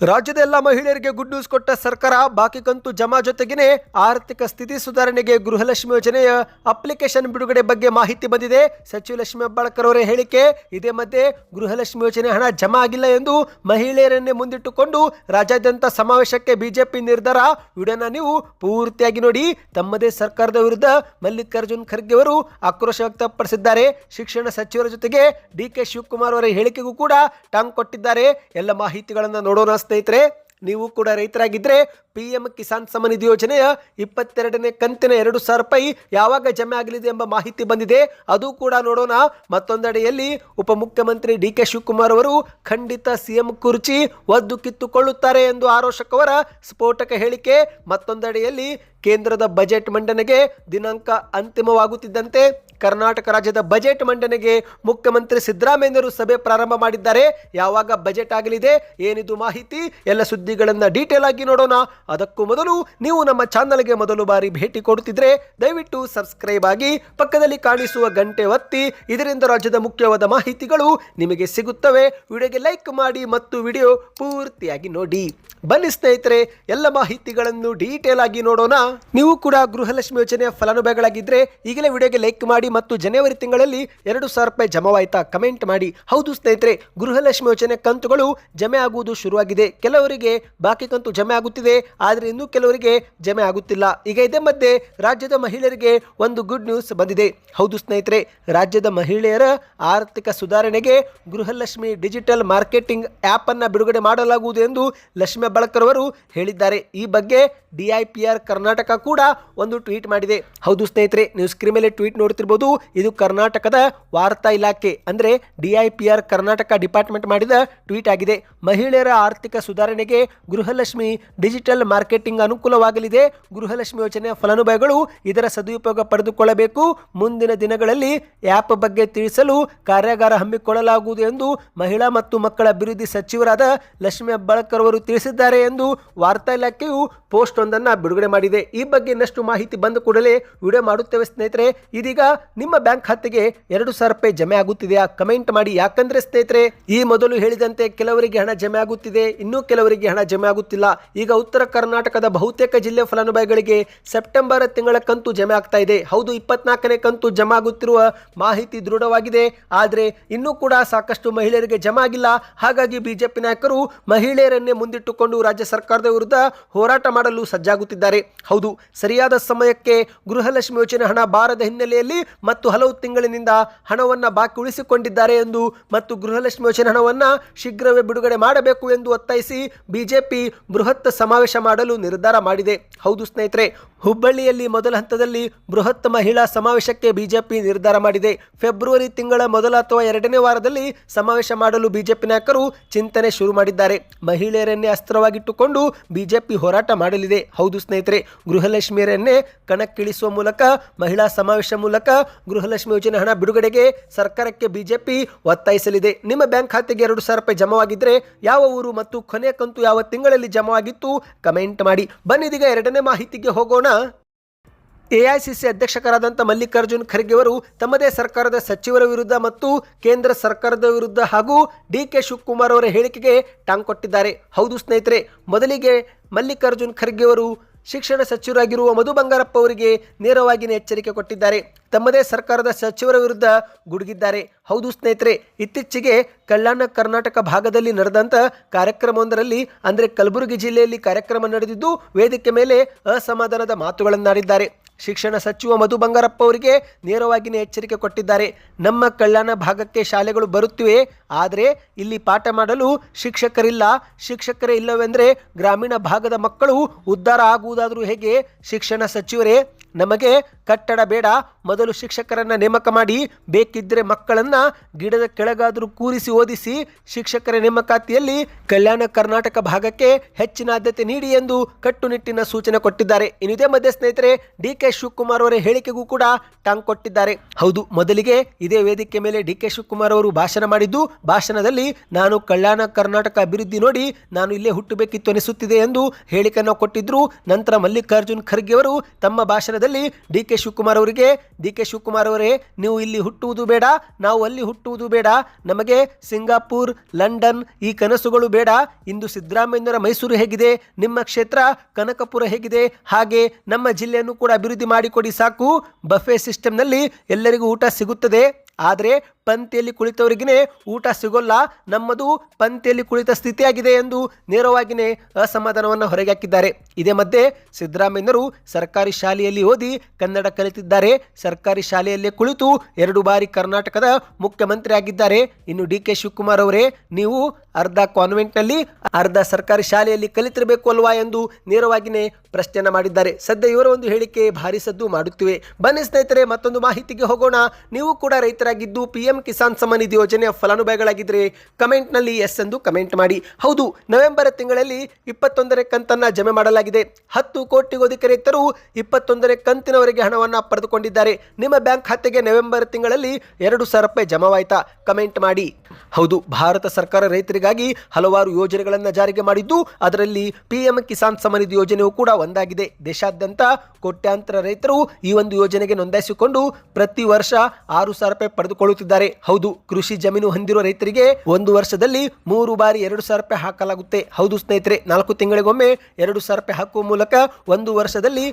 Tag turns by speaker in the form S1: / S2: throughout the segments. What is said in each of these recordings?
S1: ರಾಜ್ಯದ ಎಲ್ಲ ಮಹಿಳೆಯರಿಗೆ ಗುಡ್ ನ್ಯೂಸ್ ಕೊಟ್ಟ ಸರ್ಕಾರ, ಬಾಕಿ ಕಂತು ಜಮಾ ಜೊತೆಗೇನೆ ಆರ್ಥಿಕ ಸ್ಥಿತಿ ಸುಧಾರಣೆಗೆ ಗೃಹಲಕ್ಷ್ಮಿ ಯೋಜನೆಯ ಅಪ್ಲಿಕೇಶನ್ ಬಿಡುಗಡೆ ಬಗ್ಗೆ ಮಾಹಿತಿ ಬಂದಿದೆ. ಸಚಿವ ಲಕ್ಷ್ಮಿ ಹೆಬ್ಬಾಳ್ಕರ್ ಅವರ ಹೇಳಿಕೆ, ಇದೇ ಮಧ್ಯೆ ಗೃಹಲಕ್ಷ್ಮಿ ಯೋಜನೆ ಹಣ ಜಮಾ ಆಗಿಲ್ಲ ಎಂದು ಮಹಿಳೆಯರನ್ನೇ ಮುಂದಿಟ್ಟುಕೊಂಡು ರಾಜ್ಯಾದ್ಯಂತ ಸಮಾವೇಶಕ್ಕೆ ಬಿಜೆಪಿ ನಿರ್ಧಾರ. ವಿಡಿಯೋನ ನೀವು ಪೂರ್ತಿಯಾಗಿ ನೋಡಿ. ತಮ್ಮದೇ ಸರ್ಕಾರದ ವಿರುದ್ಧ ಮಲ್ಲಿಕಾರ್ಜುನ್ ಖರ್ಗೆ ಅವರು ಆಕ್ರೋಶ ವ್ಯಕ್ತಪಡಿಸಿದ್ದಾರೆ. ಶಿಕ್ಷಣ ಸಚಿವರ ಜೊತೆಗೆ ಡಿ ಕೆ ಶಿವಕುಮಾರ್ ಅವರ ಹೇಳಿಕೆಗೂ ಕೂಡ ಟಾಂಗ್ ಕೊಟ್ಟಿದ್ದಾರೆ. ಎಲ್ಲ ಮಾಹಿತಿಗಳನ್ನು ನೋಡೋಣ. ಸ್ನೇಹಿತರೆ, ನೀವು ಕೂಡ ರೈತರಾಗಿದ್ದರೆ ಪಿ ಎಂ ಕಿಸಾನ್ ಸಮ್ಮಾನ್ ನಿಧಿ ಯೋಜನೆಯ ಇಪ್ಪತ್ತೆರಡನೇ ಕಂತಿನ ಎರಡು ಸಾವಿರ ರೂಪಾಯಿ ಯಾವಾಗ ಜಮೆ ಆಗಲಿದೆ ಎಂಬ ಮಾಹಿತಿ ಬಂದಿದೆ. ಅದು ಕೂಡ ನೋಡೋಣ. ಮತ್ತೊಂದೆಡೆಯಲ್ಲಿ ಉಪಮುಖ್ಯಮಂತ್ರಿ ಡಿ ಕೆ ಶಿವಕುಮಾರ್ ಅವರು ಖಂಡಿತ ಸಿಎಂ ಕುರ್ಚಿ ಒದ್ದು ಕಿತ್ತುಕೊಳ್ಳುತ್ತಾರೆ ಎಂದು ಆರೋಶಕವರ ಸ್ಫೋಟಕ ಹೇಳಿಕೆ. ಮತ್ತೊಂದೆಡೆಯಲ್ಲಿ ಕೇಂದ್ರದ ಬಜೆಟ್ ಮಂಡನೆಗೆ ದಿನಾಂಕ ಅಂತಿಮವಾಗುತ್ತಿದ್ದಂತೆ ಕರ್ನಾಟಕ ರಾಜ್ಯದ ಬಜೆಟ್ ಮಂಡನೆಗೆ ಮುಖ್ಯಮಂತ್ರಿ ಸಿದ್ದರಾಮಯ್ಯರು ಸಭೆ ಪ್ರಾರಂಭ ಮಾಡಿದ್ದಾರೆ. ಯಾವಾಗ ಬಜೆಟ್ ಆಗಲಿದೆ, ಏನಿದು ಮಾಹಿತಿ, ಎಲ್ಲ ಸುದ್ದಿಗಳನ್ನು ಡೀಟೇಲ್ ಆಗಿ ನೋಡೋಣ. ಅದಕ್ಕೂ ಮೊದಲು ನೀವು ನಮ್ಮ ಚಾನಲ್ಗೆ ಮೊದಲು ಬಾರಿ ಭೇಟಿ ಕೊಡುತ್ತಿದ್ರೆ ದಯವಿಟ್ಟು ಸಬ್ಸ್ಕ್ರೈಬ್ ಆಗಿ ಪಕ್ಕದಲ್ಲಿ ಕಾಣಿಸುವ ಗಂಟೆ ಒತ್ತಿ, ಇದರಿಂದ ರಾಜ್ಯದ ಮುಖ್ಯವಾದ ಮಾಹಿತಿಗಳು ನಿಮಗೆ ಸಿಗುತ್ತವೆ. ವಿಡಿಯೋಗೆ ಲೈಕ್ ಮಾಡಿ ಮತ್ತು ವಿಡಿಯೋ ಪೂರ್ತಿಯಾಗಿ ನೋಡಿ. ಬನ್ನಿ ಸ್ನೇಹಿತರೆ, ಎಲ್ಲ ಮಾಹಿತಿಗಳನ್ನು ಡೀಟೇಲ್ ಆಗಿ ನೋಡೋಣ. ನೀವು ಕೂಡ ಗೃಹಲಕ್ಷ್ಮಿ ಯೋಜನೆಯ ಫಲಾನುಭವಿಗಳಾಗಿದ್ದರೆ ಈಗಲೇ ವಿಡಿಯೋಗೆ ಲೈಕ್ ಮಾಡಿ ಮತ್ತು ಜನವರಿ ತಿಂಗಳಲ್ಲಿ ಎರಡು ಸಾವಿರ ರೂಪಾಯಿ ಜಮಾವಾಯ್ತಾ ಕಮೆಂಟ್ ಮಾಡಿ. ಹೌದು ಸ್ನೇಹಿತರೆ, ಗೃಹಲಕ್ಷ್ಮಿ ಯೋಜನೆ ಕಂತುಗಳು ಜಮೆ ಆಗುವುದು ಶುರುವಾಗಿದೆ. ಕೆಲವರಿಗೆ ಬಾಕಿ ಕಂತು ಜಮೆ ಆಗುತ್ತಿದೆ, ಆದರೆ ಇನ್ನೂ ಕೆಲವರಿಗೆ ಜಮೆ ಆಗುತ್ತಿಲ್ಲ. ಈಗ ಇದೇ ಮಧ್ಯೆ ರಾಜ್ಯದ ಮಹಿಳೆಯರಿಗೆ ಒಂದು ಗುಡ್ ನ್ಯೂಸ್ ಬಂದಿದೆ. ಹೌದು ಸ್ನೇಹಿತರೆ, ರಾಜ್ಯದ ಮಹಿಳೆಯರ ಆರ್ಥಿಕ ಸುಧಾರಣೆಗೆ ಗೃಹಲಕ್ಷ್ಮಿ ಡಿಜಿಟಲ್ ಮಾರ್ಕೆಟಿಂಗ್ ಆ್ಯಪ್ ಅನ್ನು ಬಿಡುಗಡೆ ಮಾಡಲಾಗುವುದು ಎಂದು ಲಕ್ಷ್ಮಿ ಬಳಕರ್ ಅವರು ಹೇಳಿದ್ದಾರೆ. ಈ ಬಗ್ಗೆ ಡಿಐಪಿಆರ್ ಕರ್ನಾಟಕ ಕೂಡ ಒಂದು ಟ್ವೀಟ್ ಮಾಡಿದೆ. ಹೌದು ಸ್ನೇಹಿತರೆ, ನೀವು ಸ್ಕ್ರೀನ್ ಮೇಲೆ ಟ್ವೀಟ್ ನೋಡ್ತಿರ್ಬೋದು. ಇದು ಕರ್ನಾಟಕದ ವಾರ್ತಾ ಇಲಾಖೆ, ಅಂದರೆ ಡಿಐಪಿಆರ್ ಕರ್ನಾಟಕ ಡಿಪಾರ್ಟ್ಮೆಂಟ್ ಮಾಡಿದ ಟ್ವೀಟ್ ಆಗಿದೆ. ಮಹಿಳೆಯರ ಆರ್ಥಿಕ ಸುಧಾರಣೆಗೆ ಗೃಹಲಕ್ಷ್ಮಿ ಡಿಜಿಟಲ್ ಮಾರ್ಕೆಟಿಂಗ್ ಅನುಕೂಲವಾಗಲಿದೆ. ಗೃಹಲಕ್ಷ್ಮಿ ಯೋಜನೆಯ ಫಲಾನುಭವಿಗಳು ಇದರ ಸದುಪಯೋಗ ಪಡೆದುಕೊಳ್ಳಬೇಕು. ಮುಂದಿನ ದಿನಗಳಲ್ಲಿ ಆ್ಯಪ್ ಬಗ್ಗೆ ತಿಳಿಸಲು ಕಾರ್ಯಾಗಾರ ಹಮ್ಮಿಕೊಳ್ಳಲಾಗುವುದು ಎಂದು ಮಹಿಳಾ ಮತ್ತು ಮಕ್ಕಳ ಅಭಿವೃದ್ಧಿ ಸಚಿವರಾದ ಲಕ್ಷ್ಮಿ ಹೆಬ್ಬಾಳ್ಕರ್ ಅವರು ತಿಳಿಸಿದ್ದಾರೆ ಎಂದು ವಾರ್ತಾ ಇಲಾಖೆಯು ಪೋಸ್ಟ್ ಒಂದನ್ನು ಬಿಡುಗಡೆ ಮಾಡಿದೆ. ಈ ಬಗ್ಗೆ ಇನ್ನಷ್ಟು ಮಾಹಿತಿ ಬಂದ ಕೂಡಲೇ ವಿಡಿಯೋ ಮಾಡುತ್ತೇವೆ ಸ್ನೇಹಿತರೆ. ಇದೀಗ ನಿಮ್ಮ ಬ್ಯಾಂಕ್ ಖಾತೆಗೆ ಎರಡು ಸಾವಿರ ರೂಪಾಯಿ ಜಮೆ ಆಗುತ್ತಿದೆಯಾ? ಕಮೆಂಟ್ ಮಾಡಿ. ಯಾಕಂದ್ರೆ ಸ್ನೇಹಿತರೆ, ಈ ಮೊದಲು ಹೇಳಿದಂತೆ ಕೆಲವರಿಗೆ ಹಣ ಜಮೆ ಆಗುತ್ತಿದೆ, ಇನ್ನೂ ಕೆಲವರಿಗೆ ಹಣ ಜಮೆ ಆಗುತ್ತಿಲ್ಲ. ಈಗ ಉತ್ತರ ಕರ್ನಾಟಕದ ಬಹುತೇಕ ಜಿಲ್ಲೆ ಫಲಾನುಭವಿಗಳಿಗೆ ಸೆಪ್ಟೆಂಬರ್ ತಿಂಗಳ ಕಂತು ಜಮೆ ಆಗ್ತಾ ಇದೆ. ಹೌದು, ಇಪ್ಪತ್ನಾಲ್ಕನೇ ಕಂತು ಜಮೆ ಆಗುತ್ತಿರುವ ಮಾಹಿತಿ ದೃಢವಾಗಿದೆ. ಆದರೆ ಇನ್ನೂ ಕೂಡ ಸಾಕಷ್ಟು ಮಹಿಳೆಯರಿಗೆ ಜಮೆ ಆಗಿಲ್ಲ. ಹಾಗಾಗಿ ಬಿಜೆಪಿ ನಾಯಕರು ಮಹಿಳೆಯರನ್ನೇ ಮುಂದಿಟ್ಟುಕೊಂಡು ರಾಜ್ಯ ಸರ್ಕಾರದ ವಿರುದ್ಧ ಹೋರಾಟ ಮಾಡಲು ಸಜ್ಜಾಗುತ್ತಿದ್ದಾರೆ. ಹೌದು, ಸರಿಯಾದ ಸಮಯಕ್ಕೆ ಗೃಹಲಕ್ಷ್ಮಿ ಯೋಜನೆ ಹಣ ಬಾರದ ಹಿನ್ನೆಲೆಯಲ್ಲಿ ಮತ್ತು ಹಲವು ತಿಂಗಳಿನಿಂದ ಹಣವನ್ನು ಬಾಕಿ ಉಳಿಸಿಕೊಂಡಿದ್ದಾರೆ ಎಂದು ಮತ್ತು ಗೃಹಲಕ್ಷ್ಮಿ ಯೋಜನೆ ಹಣವನ್ನು ಶೀಘ್ರವೇ ಬಿಡುಗಡೆ ಮಾಡಬೇಕು ಎಂದು ಒತ್ತಾಯಿಸಿ ಬಿಜೆಪಿ ಬೃಹತ್ ಸಮಾವೇಶ ಮಾಡಲು ನಿರ್ಧಾರ ಮಾಡಿದೆ. ಹೌದು ಸ್ನೇಹಿತರೆ, ಹುಬ್ಬಳ್ಳಿಯಲ್ಲಿ ಮೊದಲ ಹಂತದಲ್ಲಿ ಬೃಹತ್ ಮಹಿಳಾ ಸಮಾವೇಶಕ್ಕೆ ಬಿಜೆಪಿ ನಿರ್ಧಾರ ಮಾಡಿದೆ. ಫೆಬ್ರವರಿ ತಿಂಗಳ ಮೊದಲ ಅಥವಾ ಎರಡನೇ ವಾರದಲ್ಲಿ ಸಮಾವೇಶ ಮಾಡಲು ಬಿಜೆಪಿ ನಾಯಕರು ಚಿಂತನೆ ಶುರು ಮಾಡಿದ್ದಾರೆ. ಮಹಿಳೆಯರನ್ನೇ ಅಸ್ತ್ರವಾಗಿಟ್ಟುಕೊಂಡು ಬಿಜೆಪಿ ಹೋರಾಟ ಮಾಡಲಿದೆ. ಹೌದು ಸ್ನೇಹಿತರೆ, ಗೃಹಲಕ್ಷ್ಮಿಯರನ್ನೇ ಕಣಕ್ಕಿಳಿಸುವ ಮೂಲಕ, ಮಹಿಳಾ ಸಮಾವೇಶ ಮೂಲಕ ಗೃಹಲಕ್ಷ್ಮಿ ಯೋಜನೆ ಹಣ ಬಿಡುಗಡೆಗೆ ಸರ್ಕಾರಕ್ಕೆ ಬಿಜೆಪಿ ಒತ್ತಾಯಿಸಲಿದೆ. ನಿಮ್ಮ ಬ್ಯಾಂಕ್ ಖಾತೆಗೆ ಎರಡು ಸಾವಿರ ರೂಪಾಯಿ ಜಮಾವಾಗಿದ್ದರೆ ಯಾವ ಊರು ಮತ್ತು ಕೊನೆಯ ಕಂತು ಯಾವ ತಿಂಗಳಲ್ಲಿ ಜಮಾವಾಗಿತ್ತು? ಕಮೆಂಟ್ ಮಾಡಿ. ಬನ್ನಿದೀಗ ಎರಡನೇ ಮಾಹಿತಿಗೆ ಹೋಗೋಣ. ಎಐಸಿಸಿ ಅಧ್ಯಕ್ಷಕರಾದಂಥ ಮಲ್ಲಿಕಾರ್ಜುನ್ ಖರ್ಗೆ ಅವರು ತಮ್ಮದೇ ಸರ್ಕಾರದ ಸಚಿವರ ವಿರುದ್ಧ ಮತ್ತು ಕೇಂದ್ರ ಸರ್ಕಾರದ ವಿರುದ್ಧ ಹಾಗೂ ಡಿ ಕೆ ಶಿವಕುಮಾರ್ ಅವರ ಹೇಳಿಕೆಗೆ ಟಾಂಗ್ ಕೊಟ್ಟಿದ್ದಾರೆ. ಹೌದು ಸ್ನೇಹಿತರೆ, ಮೊದಲಿಗೆ ಮಲ್ಲಿಕಾರ್ಜುನ್ ಖರ್ಗೆ ಅವರು ಶಿಕ್ಷಣ ಸಚಿವರಾಗಿರುವ ಮಧು ಬಂಗಾರಪ್ಪ ಅವರಿಗೆ ನೇರವಾಗಿ ಎಚ್ಚರಿಕೆ ಕೊಟ್ಟಿದ್ದಾರೆ. ತಮ್ಮದೇ ಸರ್ಕಾರದ ಸಚಿವರ ವಿರುದ್ಧ ಗುಡುಗಿದ್ದಾರೆ. ಹೌದು ಸ್ನೇಹಿತರೆ, ಇತ್ತೀಚೆಗೆ ಕಲ್ಯಾಣ ಕರ್ನಾಟಕ ಭಾಗದಲ್ಲಿ ನಡೆದಂಥ ಕಾರ್ಯಕ್ರಮವೊಂದರಲ್ಲಿ ಅಂದರೆ ಕಲಬುರಗಿ ಜಿಲ್ಲೆಯಲ್ಲಿ ಕಾರ್ಯಕ್ರಮ ನಡೆದಿದ್ದು, ವೇದಿಕೆ ಮೇಲೆ ಅಸಮಾಧಾನದ ಮಾತುಗಳನ್ನಾಡಿದ್ದಾರೆ. ಶಿಕ್ಷಣ ಸಚಿವ ಮಧು ಬಂಗಾರಪ್ಪ ಅವರಿಗೆ ನೇರವಾಗಿನೇ ಎಚ್ಚರಿಕೆ ಕೊಟ್ಟಿದ್ದಾರೆ. ನಮ್ಮ ಕಲ್ಯಾಣ ಭಾಗಕ್ಕೆ ಶಾಲೆಗಳು ಬರುತ್ತಿವೆ. ಆದರೆ ಇಲ್ಲಿ ಪಾಠ ಮಾಡಲು ಶಿಕ್ಷಕರಿಲ್ಲ. ಶಿಕ್ಷಕರೇ ಇಲ್ಲವೆಂದರೆ ಗ್ರಾಮೀಣ ಭಾಗದ ಮಕ್ಕಳು ಉದ್ಧಾರ ಆಗುವುದಾದರೂ ಹೇಗೆ? ಶಿಕ್ಷಣ ಸಚಿವರೇ ನಮಗೆ ಕಟ್ಟಡ ಬೇಡ, ಮೊದಲು ಶಿಕ್ಷಕರನ್ನ ನೇಮಕ ಮಾಡಿ ಬೇಕಿದ್ದರೆ ಮಕ್ಕಳನ್ನ ಗಿಡದ ಕೆಳಗಾದರೂ ಕೂರಿಸಿ ಓದಿಸಿ, ಶಿಕ್ಷಕರ ನೇಮಕಾತಿಯಲ್ಲಿ ಕಲ್ಯಾಣ ಕರ್ನಾಟಕ ಭಾಗಕ್ಕೆ ಹೆಚ್ಚಿನ ಆದ್ಯತೆ ನೀಡಿ ಎಂದು ಕಟ್ಟುನಿಟ್ಟಿನ ಸೂಚನೆ ಕೊಟ್ಟಿದ್ದಾರೆ. ಇನ್ನಿದೇ ಮಧ್ಯೆ ಸ್ನೇಹಿತರೆ, ಡಿ ಕೆ ಶಿವಕುಮಾರ್ ಅವರ ಹೇಳಿಕೆಗೂ ಕೂಡ ಟಾಂಗ್ ಕೊಟ್ಟಿದ್ದಾರೆ. ಹೌದು, ಮೊದಲಿಗೆ ಇದೇ ವೇದಿಕೆ ಮೇಲೆ ಡಿ ಕೆ ಶಿವಕುಮಾರ್ ಅವರು ಭಾಷಣ ಮಾಡಿದ್ದು, ಭಾಷಣದಲ್ಲಿ ನಾನು ಕಲ್ಯಾಣ ಕರ್ನಾಟಕ ಅಭಿವೃದ್ಧಿ ನೋಡಿ ನಾನು ಇಲ್ಲೇ ಹುಟ್ಟಬೇಕಿತ್ತು ಅನಿಸುತ್ತಿದೆ ಎಂದು ಹೇಳಿಕೆಯನ್ನು ಕೊಟ್ಟಿದ್ರು. ನಂತರ ಮಲ್ಲಿಕಾರ್ಜುನ್ ಖರ್ಗೆ ಅವರು ತಮ್ಮ ಭಾಷಣದಲ್ಲಿ ಸಂದರ್ಭದಲ್ಲಿ ಡಿ ಕೆ ಶಿವಕುಮಾರ್ ಅವರಿಗೆ, ಡಿ ಕೆ ಶಿವಕುಮಾರ್ ಅವರೇ, ನೀವು ಇಲ್ಲಿ ಹುಟ್ಟುವುದು ಬೇಡ, ನಾವು ಅಲ್ಲಿ ಹುಟ್ಟುವುದು ಬೇಡ, ನಮಗೆ ಸಿಂಗಾಪುರ್, ಲಂಡನ್ ಈ ಕನಸುಗಳು ಬೇಡ. ಇಂದು ಸಿದ್ದರಾಮಯ್ಯನವರ ಮೈಸೂರು ಹೇಗಿದೆ, ನಿಮ್ಮ ಕ್ಷೇತ್ರ ಕನಕಪುರ ಹೇಗಿದೆ, ಹಾಗೆ ನಮ್ಮ ಜಿಲ್ಲೆಯನ್ನು ಕೂಡ ಅಭಿವೃದ್ಧಿ ಮಾಡಿಕೊಡಿ ಸಾಕು. ಬಫೆ ಸಿಸ್ಟಮ್ನಲ್ಲಿ ಎಲ್ಲರಿಗೂ ಊಟ ಸಿಗುತ್ತದೆ. ಆದರೆ ಪಂಕ್ತಿಯಲ್ಲಿ ಕುಳಿತವರಿಗೇ ಊಟ ಸಿಗೋಲ್ಲ, ನಮ್ಮದು ಪಂಕ್ತಿಯಲ್ಲಿ ಕುಳಿತ ಸ್ಥಿತಿಯಾಗಿದೆ ಎಂದು ನೇರವಾಗಿಯೇ ಅಸಮಾಧಾನವನ್ನು ಹೊರಗೆ ಹಾಕಿದ್ದಾರೆ. ಇದೇ ಮಧ್ಯೆ ಸಿದ್ದರಾಮಯ್ಯನವರು ಸರ್ಕಾರಿ ಶಾಲೆಯಲ್ಲಿ ಓದಿ ಕನ್ನಡ ಕಲಿತಿದ್ದಾರೆ. ಸರ್ಕಾರಿ ಶಾಲೆಯಲ್ಲೇ ಕುಳಿತು ಎರಡು ಬಾರಿ ಕರ್ನಾಟಕದ ಮುಖ್ಯಮಂತ್ರಿ ಆಗಿದ್ದಾರೆ ಇನ್ನು ಡಿ ಕೆ ಶಿವಕುಮಾರ್ ಅವರೇ, ನೀವು ಅರ್ಧ ಕಾನ್ವೆಂಟ್ನಲ್ಲಿ ಅರ್ಧ ಸರ್ಕಾರಿ ಶಾಲೆಯಲ್ಲಿ ಕಲಿತಿರಬೇಕು ಅಲ್ವಾ ಎಂದು ನೇರವಾಗಿಯೇ ಪ್ರಶ್ನೆಯನ್ನು ಮಾಡಿದ್ದಾರೆ. ಸದ್ಯ ಇವರ ಒಂದು ಹೇಳಿಕೆ ಭಾರಿ ಸದ್ದು ಮಾಡುತ್ತಿವೆ. ಬನ್ನಿ ಸ್ನೇಹಿತರೆ, ಮತ್ತೊಂದು ಮಾಹಿತಿಗೆ ಹೋಗೋಣ. ನೀವು ಕೂಡ ರೈತರಾಗಿದ್ದು ಪಿ ಕಿಸಾನ್ ಸಮ್ಮಾನ್ ನಿಧಿ ಯೋಜನೆಯ ಫಲಾನುಭವಿಗಳಾಗಿದ್ದರೆ ಕಮೆಂಟ್ನಲ್ಲಿ ಎಸ್ ಎಂದು ಕಮೆಂಟ್ ಮಾಡಿ. ಹೌದು, ನವೆಂಬರ್ ತಿಂಗಳಲ್ಲಿ ಇಪ್ಪತ್ತೊಂದನೇ ಕಂತನ್ನ ಜಮೆ ಮಾಡಲಾಗಿದೆ. ಹತ್ತು ಕೋಟಿಗೂ ಅಧಿಕ ರೈತರು ಇಪ್ಪತ್ತೊಂದನೇ ಕಂತಿನವರೆಗೆ ಹಣವನ್ನು ಪಡೆದುಕೊಂಡಿದ್ದಾರೆ. ನಿಮ್ಮ ಬ್ಯಾಂಕ್ ಖಾತೆಗೆ ನವೆಂಬರ್ ತಿಂಗಳಲ್ಲಿ ಎರಡು ಸಾವಿರ ರೂಪಾಯಿ ಜಮಾವಾಯ್ತಾ? ಕಮೆಂಟ್ ಮಾಡಿ. ಹೌದು, ಭಾರತ ಸರ್ಕಾರ ರೈತರಿಗಾಗಿ ಹಲವಾರು ಯೋಜನೆಗಳನ್ನು ಜಾರಿಗೆ ಮಾಡಿದ್ದು, ಅದರಲ್ಲಿ ಪಿಎಂ ಕಿಸಾನ್ ಸಮ್ಮಾನ್ ನಿಧಿ ಯೋಜನೆಯು ಕೂಡ ಒಂದಾಗಿದೆ. ದೇಶಾದ್ಯಂತ ಕೋಟ್ಯಾಂತರ ರೈತರು ಈ ಒಂದು ಯೋಜನೆಗೆ ನೋಂದಾಯಿಸಿಕೊಂಡು ಪ್ರತಿ ವರ್ಷ ಆರು ಸಾವಿರ ರೂಪಾಯಿ ಪಡೆದುಕೊಳ್ಳುತ್ತಿದ್ದಾರೆ. ಹೌದು, ಕೃಷಿ ಜಮೀನು ಹೊಂದಿರುವ ರೈತರಿಗೆ ಒಂದು ವರ್ಷದಲ್ಲಿ ಮೂರು ಬಾರಿ ಎರಡು ಸಾವಿರ ರೂಪಾಯಿ ಹಾಕಲಾಗುತ್ತೆ. ಹೌದು ಸ್ನೇಹಿತರೆ, ನಾಲ್ಕು ತಿಂಗಳಿಗೊಮ್ಮೆ ಎರಡು ಸಾವಿರ ರೂಪಾಯಿ ಹಾಕುವ ಮೂಲಕ ಒಂದು ವರ್ಷದಲ್ಲಿ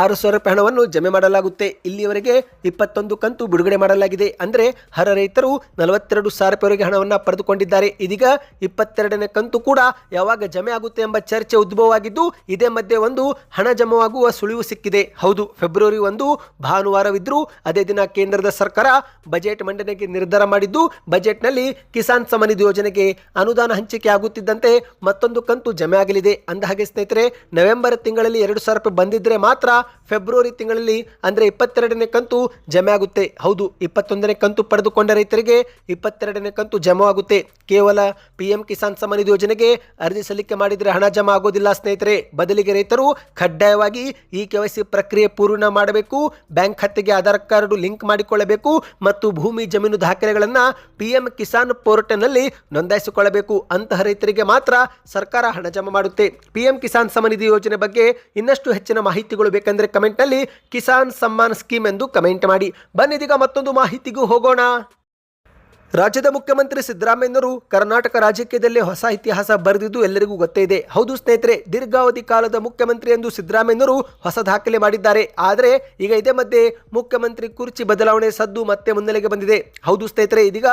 S1: ಆರು ಸಾವಿರ ರೂಪಾಯಿ ಹಣವನ್ನು ಜಮೆ ಮಾಡಲಾಗುತ್ತೆ. ಇಲ್ಲಿಯವರೆಗೆ ಇಪ್ಪತ್ತೊಂದು ಕಂತು ಬಿಡುಗಡೆ ಮಾಡಲಾಗಿದೆ. ಅಂದರೆ ಹರ ರೈತರು ನಲವತ್ತೆರಡು ಸಾವಿರ ರೂಪಾಯಿವರೆಗೆ ಹಣವನ್ನು ಪಡೆದುಕೊಂಡಿದ್ದಾರೆ. ಇದೀಗ ಇಪ್ಪತ್ತೆರಡನೇ ಕಂತು ಕೂಡ ಯಾವಾಗ ಜಮೆ ಆಗುತ್ತೆ ಎಂಬ ಚರ್ಚೆ ಉದ್ಭವವಾಗಿದ್ದು, ಇದೇ ಮಧ್ಯೆ ಒಂದು ಹಣ ಜಮವಾಗುವ ಸುಳಿವು ಸಿಕ್ಕಿದೆ. ಹೌದು, ಫೆಬ್ರವರಿ ಒಂದು ಭಾನುವಾರವಿದ್ದರೂ ಅದೇ ದಿನ ಕೇಂದ್ರದ ಸರ್ಕಾರ ಬಜೆಟ್ ಮಂಡನೆಗೆ ನಿರ್ಧಾರ ಮಾಡಿದ್ದು, ಬಜೆಟ್ನಲ್ಲಿ ಕಿಸಾನ್ ಸಮನಿಧಿ ಯೋಜನೆಗೆ ಅನುದಾನ ಹಂಚಿಕೆ ಆಗುತ್ತಿದ್ದಂತೆ ಮತ್ತೊಂದು ಕಂತು ಜಮೆ ಆಗಲಿದೆ. ಅಂದ ಹಾಗೆ ಸ್ನೇಹಿತರೆ, ನವೆಂಬರ್ ತಿಂಗಳಲ್ಲಿ ಎರಡು ಸಾವಿರ ರೂಪಾಯಿ ಬಂದಿದ್ರೆ ಮಾತ್ರ ಫೆಬ್ರವರಿ ತಿಂಗಳಲ್ಲಿ, ಅಂದರೆ ಇಪ್ಪತ್ತೆರಡನೇ ಕಂತು ಜಮೆ ಆಗುತ್ತೆ ಹೌದು, ಇಪ್ಪತ್ತೊಂದನೇ ಕಂತು ಪಡೆದುಕೊಂಡ ರೈತರಿಗೆ ಇಪ್ಪತ್ತೆರಡನೇ ಕಂತು ಜಮಾ ಆಗುತ್ತೆ ಕೇವಲ ಪಿ ಎಂ ಕಿಸಾನ್ ಸಮ್ಮಾನ್ ಯೋಜನೆಗೆ ಅರ್ಜಿ ಸಲ್ಲಿಕೆ ಮಾಡಿದರೆ ಹಣ ಜಮಾ ಆಗೋದಿಲ್ಲ, ಸ್ನೇಹಿತರೆ. ಬದಲಿಗೆ ರೈತರು ಕಡ್ಡಾಯವಾಗಿ ಈ ಕೆ ವೈ ಸಿ ಪ್ರಕ್ರಿಯೆ ಪೂರ್ಣ ಮಾಡಬೇಕು, ಬ್ಯಾಂಕ್ ಖಾತೆಗೆ ಆಧಾರ್ ಕಾರ್ಡ್ ಲಿಂಕ್ ಮಾಡಿಕೊಳ್ಳಬೇಕು ಮತ್ತು ಭೂಮಿ ಜಮೀನು ದಾಖಲೆಗಳನ್ನು ಪಿ ಎಂ ಕಿಸಾನ್ ಪೋರ್ಟಲ್ನಲ್ಲಿ ನೋಂದಾಯಿಸಿಕೊಳ್ಳಬೇಕು. ಅಂತಹ ರೈತರಿಗೆ ಮಾತ್ರ ಸರ್ಕಾರ ಹಣ ಜಮಾ ಮಾಡುತ್ತೆ. ಪಿ ಎಂ ಕಿಸಾನ್ ಸಮ್ಮಾನ್ ಯೋಜನೆ ಬಗ್ಗೆ ಇನ್ನಷ್ಟು ಹೆಚ್ಚಿನ ಮಾಹಿತಿಗಳು ಬೇಕೆಂದರೆ ಕಮೆಂಟ್ನಲ್ಲಿ ಕಿಸಾನ್ ಸಮ್ಮಾನ್ ಸ್ಕೀಮ್ ಎಂದು ಕಮೆಂಟ್ ಮಾಡಿ. ಬನ್ನಿದೀಗ ಮತ್ತೊಂದು ಮಾಹಿತಿಗೂ ಹೋಗೋಣ. ರಾಜ್ಯದ ಮುಖ್ಯಮಂತ್ರಿ ಸಿದ್ದರಾಮಯ್ಯನವರು ಕರ್ನಾಟಕ ರಾಜಕೀಯದಲ್ಲಿ ಹೊಸ ಇತಿಹಾಸ ಬರೆದಿದ್ದು ಎಲ್ಲರಿಗೂ ಗೊತ್ತೇ ಇದೆ. ಹೌದು ಸ್ನೇಹಿತರೆ, ದೀರ್ಘಾವಧಿ ಕಾಲದ ಮುಖ್ಯಮಂತ್ರಿ ಎಂದು ಸಿದ್ದರಾಮಯ್ಯನವರು ಹೊಸ ದಾಖಲೆ ಮಾಡಿದ್ದಾರೆ. ಆದರೆ ಈಗ ಇದೇ ಮಧ್ಯೆ ಮುಖ್ಯಮಂತ್ರಿ ಕುರ್ಚಿ ಬದಲಾವಣೆ ಸದ್ದು ಮತ್ತೆ ಮುನ್ನೆಲೆಗೆ ಬಂದಿದೆ. ಹೌದು ಸ್ನೇಹಿತರೆ, ಇದೀಗ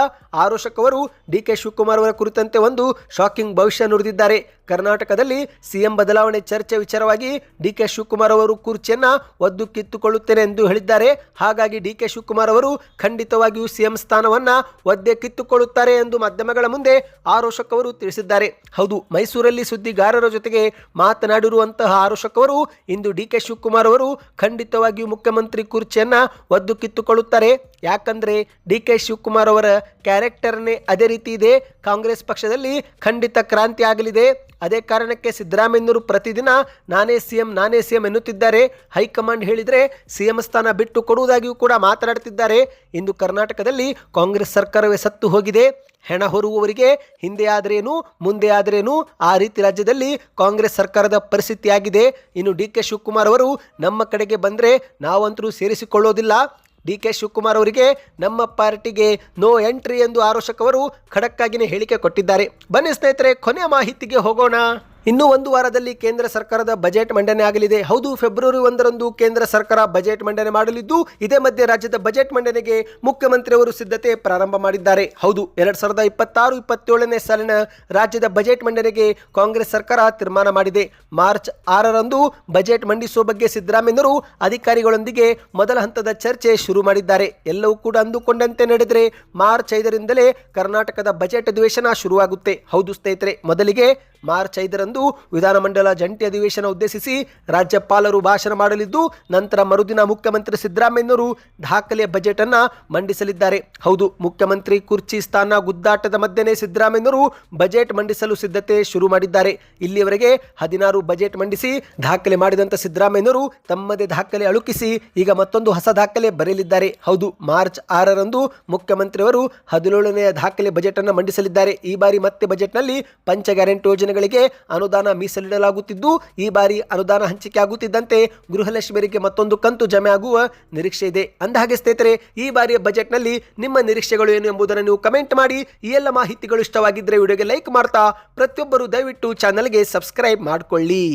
S1: ಆರೋಶಕ್ ಅವರು ಡಿ ಕೆ ಶಿವಕುಮಾರ್ ಅವರ ಕುರಿತಂತೆ ಒಂದು ಶಾಕಿಂಗ್ ಭವಿಷ್ಯ ನುಡಿದಿದ್ದಾರೆ. ಕರ್ನಾಟಕದಲ್ಲಿ ಸಿಎಂ ಬದಲಾವಣೆ ಚರ್ಚೆ ವಿಚಾರವಾಗಿ ಡಿ ಕೆ ಶಿವಕುಮಾರ್ ಅವರು ಕುರ್ಚಿಯನ್ನ ಒದ್ದು ಕಿತ್ತುಕೊಳ್ಳುತ್ತೇನೆ ಎಂದು ಹೇಳಿದ್ದಾರೆ. ಹಾಗಾಗಿ ಡಿ ಕೆ ಶಿವಕುಮಾರ್ ಅವರು ಖಂಡಿತವಾಗಿಯೂ ಸಿಎಂ ಸ್ಥಾನವನ್ನ ಒದ್ದೆ ಕಿತ್ತುಕೊಳ್ಳುತ್ತಾರೆ ಎಂದು ಮಾಧ್ಯಮಗಳ ಮುಂದೆ ಆರೋಶಕ್ ಅವರು ತಿಳಿಸಿದ್ದಾರೆ. ಹೌದು, ಮೈಸೂರಲ್ಲಿ ಸುದ್ದಿಗಾರರ ಜೊತೆಗೆ ಮಾತನಾಡಿರುವಂತಹ ಆರೋಶಕ್ ಅವರು ಇಂದು ಡಿ ಕೆ ಶಿವಕುಮಾರ್ ಅವರು ಖಂಡಿತವಾಗಿಯೂ ಮುಖ್ಯಮಂತ್ರಿ ಕುರ್ಚಿಯನ್ನ ಒದ್ದು ಕಿತ್ತುಕೊಳ್ಳುತ್ತಾರೆ ಯಾಕಂದ್ರೆ ಡಿ ಕೆ ಶಿವಕುಮಾರ್ ಅವರ ಕ್ಯಾರೆಕ್ಟರ್ನೇ ಅದೇ ರೀತಿ ಇದೆ. ಕಾಂಗ್ರೆಸ್ ಪಕ್ಷದಲ್ಲಿ ಖಂಡಿತ ಕ್ರಾಂತಿ ಆಗಲಿದೆ. ಅದೇ ಕಾರಣಕ್ಕೆ ಸಿದ್ದರಾಮಯ್ಯನವರು ಪ್ರತಿದಿನ ನಾನೇ ಸಿ ಎಂ ನಾನೇ ಸಿಎಂ ಎನ್ನುತ್ತಿದ್ದಾರೆ. ಹೈಕಮಾಂಡ್ ಹೇಳಿದರೆ ಸಿ ಎಂ ಸ್ಥಾನ ಬಿಟ್ಟು ಕೊಡುವುದಾಗಿಯೂ ಕೂಡ ಮಾತನಾಡುತ್ತಿದ್ದಾರೆ. ಇಂದು ಕರ್ನಾಟಕದಲ್ಲಿ ಕಾಂಗ್ರೆಸ್ ಸರ್ಕಾರವೇ ಸತ್ತು ಹೋಗಿದೆ. ಹೆಣ ಹೊರುವವರಿಗೆ ಹಿಂದೆ ಆದರೇನು, ಮುಂದೆ ಆದರೇನು, ಆ ರೀತಿ ರಾಜ್ಯದಲ್ಲಿ ಕಾಂಗ್ರೆಸ್ ಸರ್ಕಾರದ ಪರಿಸ್ಥಿತಿಯಾಗಿದೆ. ಇನ್ನು ಡಿ ಕೆ ಶಿವಕುಮಾರ್ ಅವರು ನಮ್ಮ ಕಡೆಗೆ ಬಂದರೆ ನಾವಂತರೂ ಸೇರಿಸಿಕೊಳ್ಳೋದಿಲ್ಲ. ಡಿ ಕೆ ಶಿವಕುಮಾರ್ ಅವರಿಗೆ ನಮ್ಮ ಪಾರ್ಟಿಗೆ ನೋ ಎಂಟ್ರಿ ಎಂದು ಆರೋಷಕ್ ಅವರು ಖಡಕ್ಕಾಗಿಯೇ ಹೇಳಿಕೆ ಕೊಟ್ಟಿದ್ದಾರೆ. ಬನ್ನಿ ಸ್ನೇಹಿತರೆ ಕೊನೆ ಮಾಹಿತಿಗೆ ಹೋಗೋಣ. ಇನ್ನು ಒಂದು ವಾರದಲ್ಲಿ ಕೇಂದ್ರ ಸರ್ಕಾರದ ಬಜೆಟ್ ಮಂಡನೆ ಆಗಲಿದೆ. ಹೌದು, ಫೆಬ್ರವರಿ ಒಂದರಂದು ಕೇಂದ್ರ ಸರ್ಕಾರ ಬಜೆಟ್ ಮಂಡನೆ ಮಾಡಲಿದ್ದು, ಇದೇ ಮಧ್ಯೆ ರಾಜ್ಯದ ಬಜೆಟ್ ಮಂಡನೆಗೆ ಮುಖ್ಯಮಂತ್ರಿಯವರು ಸಿದ್ಧತೆ ಪ್ರಾರಂಭ ಮಾಡಿದ್ದಾರೆ. ಹೌದು, ಎರಡ್ ಸಾವಿರದ ಇಪ್ಪತ್ತಾರು, ಇಪ್ಪತ್ತೇಳನೇ ಸಾಲಿನ ರಾಜ್ಯದ ಬಜೆಟ್ ಮಂಡನೆಗೆ ಕಾಂಗ್ರೆಸ್ ಸರ್ಕಾರ ತೀರ್ಮಾನ ಮಾಡಿದೆ. ಮಾರ್ಚ್ ಆರರಂದು ಬಜೆಟ್ ಮಂಡಿಸುವ ಬಗ್ಗೆ ಸಿದ್ದರಾಮಯ್ಯರು ಅಧಿಕಾರಿಗಳೊಂದಿಗೆ ಮೊದಲ ಹಂತದ ಚರ್ಚೆ ಶುರು ಮಾಡಿದ್ದಾರೆ. ಎಲ್ಲವೂ ಕೂಡ ಅಂದುಕೊಂಡಂತೆ ನಡೆದರೆ ಮಾರ್ಚ್ ಐದರಿಂದಲೇ ಕರ್ನಾಟಕದ ಬಜೆಟ್ ಅಧಿವೇಶನ ಶುರುವಾಗುತ್ತೆ. ಹೌದು ಸ್ನೇಹಿತರೆ, ಮೊದಲಿಗೆ ಮಾರ್ಚ್ ಐದರಂದು ವಿಧಾನಮಂಡಲ ಜಂಟಿ ಅಧಿವೇಶನ ಉದ್ದೇಶಿಸಿ ರಾಜ್ಯಪಾಲರು ಭಾಷಣ ಮಾಡಲಿದ್ದು, ನಂತರ ಮರುದಿನ ಮುಖ್ಯಮಂತ್ರಿ ಸಿದ್ದರಾಮಯ್ಯನವರು ದಾಖಲೆಯ ಬಜೆಟ್ ಅನ್ನು ಮಂಡಿಸಲಿದ್ದಾರೆ. ಹೌದು, ಮುಖ್ಯಮಂತ್ರಿ ಕುರ್ಚಿ ಸ್ಥಾನ ಗುದ್ದಾಟದ ಮಧ್ಯೆನೇ ಸಿದ್ದರಾಮಯ್ಯನವರು ಬಜೆಟ್ ಮಂಡಿಸಲು ಸಿದ್ಧತೆ ಶುರು ಮಾಡಿದ್ದಾರೆ. ಇಲ್ಲಿಯವರೆಗೆ ಹದಿನಾರು ಬಜೆಟ್ ಮಂಡಿಸಿ ದಾಖಲೆ ಮಾಡಿದಂತ ಸಿದ್ದರಾಮಯ್ಯನವರು ತಮ್ಮದೇ ದಾಖಲೆ ಅಳುಕಿಸಿ ಈಗ ಮತ್ತೊಂದು ಹೊಸ ದಾಖಲೆ ಬರೆಯಲಿದ್ದಾರೆ. ಹೌದು, ಮಾರ್ಚ್ ಆರರಂದು ಮುಖ್ಯಮಂತ್ರಿಯವರು ಹದಿನೇಳನೆಯ ದಾಖಲೆ ಬಜೆಟ್ ಅನ್ನು ಮಂಡಿಸಲಿದ್ದಾರೆ. ಈ ಬಾರಿ ಮತ್ತೆ ಬಜೆಟ್ನಲ್ಲಿ ಪಂಚ ಗ್ಯಾರಂಟಿ ಯೋಜನೆ ಯೋಜನೆಗಳಿಗೆ ಅನುದಾನ ಮೀಸಲಿಡಲಾಗುತ್ತಿದ್ದು, ಈ ಬಾರಿ ಅನುದಾನ ಹಂಚಿಕೆ ಆಗುತ್ತಿದ್ದಂತೆ ಗೃಹಲಕ್ಷ್ಮಿಯರಿಗೆ ಮತ್ತೊಂದು ಕಂತು ಜಮೆ ಆಗುವ ನಿರೀಕ್ಷೆ ಇದೆ. ಅಂದಹಾಗೆ ಸ್ನೇಹಿತರೆ, ಈ ಬಾರಿಯ ಬಜೆಟ್ನಲ್ಲಿ ನಿಮ್ಮ ನಿರೀಕ್ಷೆಗಳು ಏನು ಎಂಬುದನ್ನು ನೀವು ಕಮೆಂಟ್ ಮಾಡಿ. ಈ ಎಲ್ಲ ಮಾಹಿತಿಗಳು ಇಷ್ಟವಾಗಿದ್ದರೆ ವಿಡಿಯೋಗೆ ಲೈಕ್ ಮಾಡ್ತಾ, ಪ್ರತಿಯೊಬ್ಬರು ದಯವಿಟ್ಟು ಚಾನಲ್ಗೆ ಸಬ್ಸ್ಕ್ರೈಬ್ ಮಾಡಿಕೊಳ್ಳಿ.